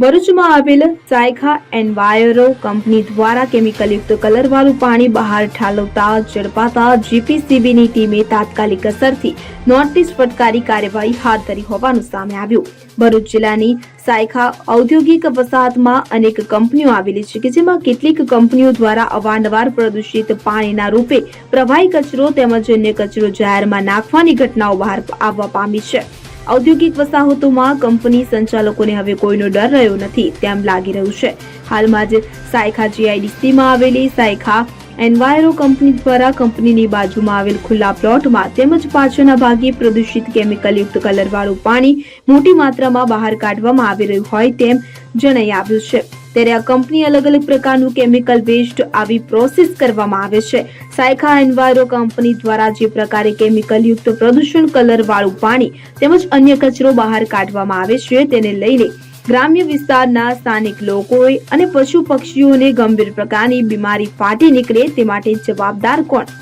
ભરૂચમાં આવેલ Saykha enviro company દ્વારા કેમિકલયુક્ત કલરવાળું પાણી બહાર ઠાલવતા, ઝડપાતા જીપીસીબીની ટીમે તાત્કાલિક અસરથી નોટિસ ફટકારી કાર્યવાહી હાથ ધરી હોવાનું સામે આવ્યું. ભરૂચ જિલ્લાની સાયખા ઔદ્યોગિક વસાહતમાં અનેક કંપનીઓ આવેલી છે કે જેમાં કેટલીક કંપનીઓ દ્વારા અવારનવાર પ્રદૂષિત પાણીના રૂપે પ્રવાહી કચરો તેમજ અન્ય કચરો જાહેરમાં નાખવાની ઘટનાઓ બહાર આવવા પામી છે. ઔદ્યોગિક વસાહતોમાં કંપની સંચાલકોને હવે કોઈનો ડર રહ્યો નથી, તેમ લાગી રહ્યું છે. હાલમાં જ સાયખા જીઆઈડીસીમાં આવેલી સાયખા એન્વાયરો કંપની દ્વારા કંપનીની બાજુમાં આવેલ ખુલ્લા પ્લોટમાં તેમજ પાછળના ભાગે પ્રદૂષિત કેમિકલયુક્ત કલરવાળું પાણી મોટી માત્રામાં બહાર કાઢવામાં આવી રહ્યું હોય તેમ જણાઈ આવ્યું છે. ત્યારે આ કંપની અલગ અલગ પ્રકારનું કેમિકલ વેસ્ટ આવી પ્રોસેસ કરવામાં આવે છે. સાયખા એન્વાયરો કંપની દ્વારા જે પ્રકારે કેમિકલયુક્ત પ્રદૂષણ કલર વાળું પાણી તેમજ અન્ય કચરો બહાર કાઢવામાં આવે છે તેને લઈને ગ્રામ્ય વિસ્તારના સ્થાનિક લોકોએ અને પશુ પક્ષીઓને ગંભીર પ્રકારની બીમારી ફાટી નીકળે તે માટે જવાબદાર કોણ?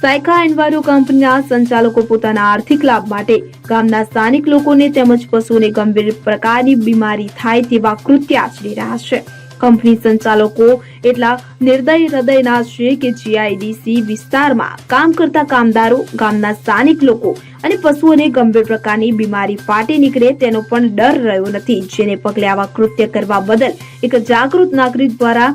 સાયખા એન્વાયરો કંપનીના સંચાલકો પોતાના આર્થિક લાભ માટે ગામના સ્થાનિક લોકોને તેમજ પશુઓને ગંભીર પ્રકારની બીમારી થાય તેવા કૃત્ય આચરી રહ્યા છે. કંપની સંચાલકો એટલા નિર્દય હૃદયના છે કે જીઆઈડીસી વિસ્તારમાં કામ કરતા કામદારો, ગામના સ્થાનિક લોકો અને પશુઓને ગંભીર પ્રકારની બીમારી ફાટી નીકળે તેનો પણ ડર રહ્યો નથી, જેને પગલે આવા કૃત્ય કરવા બદલ એક જાગૃત નાગરિક દ્વારા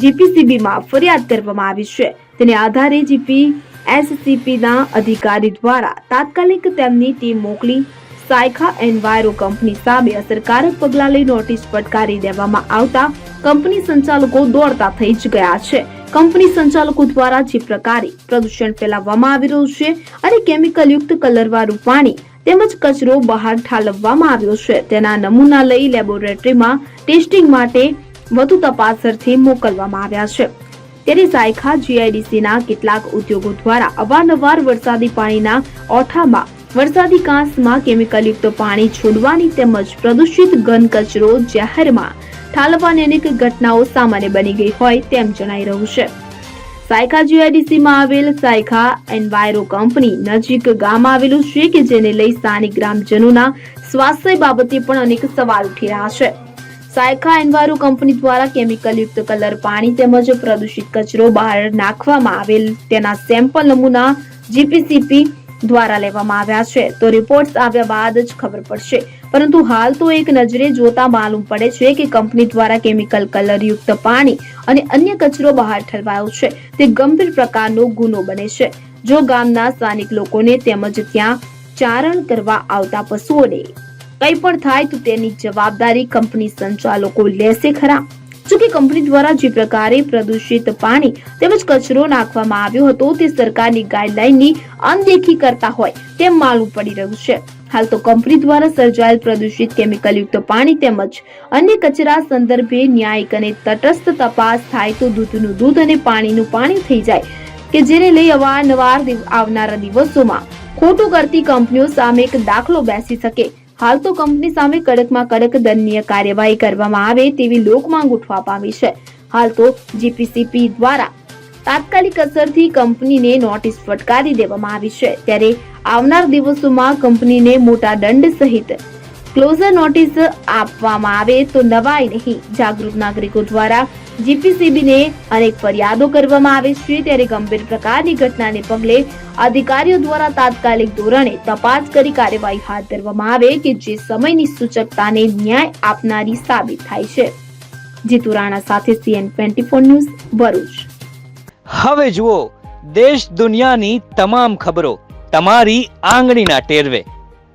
જીપીસીબીમાં ફરિયાદ કરવામાં આવી છે. તેને આધારે જીપી એસસીપીના અધિકારી દ્વારા તાત્કાલિક તેમની ટીમ મોકલી. સાયખા એન્વાયરો કંપની સામે અસરકારક પગલાં લઈ નોટિસ ફટકારી દેવામાં આવતા કંપની સંચાલકો દોડતા થઈ જ ગયા છે. કંપની સંચાલકો દ્વારા જે પ્રકારે પ્રદૂષણ ફેલાવવામાં આવી રહ્યું છે અને કેમિકલયુક્ત કલરવાળું પાણી તેમજ કચરો બહાર ઠાલવવામાં આવ્યો છે, તેના નમૂના લઈ લેબોરેટરીમાં ટેસ્ટિંગ માટે વધુ તપાસરથી મોકલવામાં આવ્યા છે. ત્યારે સાયખા જીઆઈડીસીના કેટલાક ઉદ્યોગો દ્વારા અવારનવાર વરસાદી પાણીના ઓઠામાં, વરસાદી કાંસમાં કેમિકલયુક્ત પાણી છોડવાની તેમજ પ્રદૂષિત ઘન કચરો જાહેરમાં ઠાલવાની અનેક ઘટનાઓ સામાન્ય બની ગઈ હોય તેમ જણાઈ રહ્યું છે. સાયખા જીઆઈડીસીમાં આવેલ સાયખા એન્વાયરો કંપની નજીક ગામ આવેલું છે કે જેને લઈ સ્થાનિક ગ્રામજનોના સ્વાસ્થ્ય બાબતે પણ અનેક સવાલ ઉઠી રહ્યા છે. સાયખા એન્વાયરો કંપની દ્વારા કેમિકલયુક્ત કલર, પાણી તેમજ પ્રદૂષિત કચરો બહાર નાખવામાં આવેલ તેના સેમ્પલ નમૂના જીપીસીપી દ્વારા લેવામાં આવ્યા છે. તો રિપોર્ટ્સ આવ્યા બાદ જ ખબર પડશે. પરંતુ હાલ તો એક નજરે જોતા માલુમ પડે છે કે કંપની દ્વારા કેમિકલ કલરયુક્ત પાણી અને અન્ય કચરો બહાર ઠલવાયો છે. તે ગંભીર પ્રકારનો ગુનો બને છે. જો ગામના સ્થાનિક લોકોને તેમજ ત્યાં ચારણ કરવા આવતા પશુઓને કંઈ પણ થાય તો તેની જવાબદારી કંપની સંચાલકો લેશે ખરા. જોકે કંપની દ્વારા જે પ્રકારે પ્રદૂષિત પાણી તેમજ કચરો નાખવામાં આવ્યો હતો તે સરકારની ગાઈડલાઈનની અનદેખી કરતા હોય તેમ માલુમ પડી રહ્યું છે. હાલ તો કંપની દ્વારા સર્જાયેલ પ્રદૂષિત કેમિકલયુક્ત પાણી તેમજ અન્ય કચરા સંદર્ભે ન્યાયિક અને તટસ્થ તપાસ થાય તો દૂધનું દૂધ અને પાણીનું પાણી થઈ જાય કે જેને લઈ અવારનવાર આવનારા દિવસોમાં ખોટું કરતી કંપનીઓ સામે એક દાખલો બેસી શકે. હાલ તો કંપની સામે કડકમાં કડક દંડનીય કાર્યવાહી કરવામાં આવે તેવી લોકમાંગ ઉઠવા પામી છે. હાલ તો જીપીસીપી દ્વારા તાત્કાલિક અસરથી કંપનીને નોટિસ ફટકારી દેવામાં આવી છે. ત્યારે આવનાર દિવસોમાં કંપનીને મોટા દંડ સહિત ક્લોઝર નોટિસ આપવામાં આવે તો નવાય નહીં. જાગૃત નાગરિકો દ્વારા જીપીસીબીને અનેક ફરિયાદો કરવામાં આવે છે. ત્યારે ગંભીર પ્રકારની ઘટનાને પગલે અધિકારીઓ દ્વારા તાત્કાલિક ધોરણે તપાસ કરી કાર્યવાહી હાથ ધરવામાં આવે કે જે સમયની સૂચકતાને ન્યાય આપનારી સાબિત થાય છે. જીતુ રાણા સાથે CN twenty four news, Bharuch. હવે જુઓ, દેશ દુનિયાની તમામ ખબરો તમારી આંગળીના ટેરવે.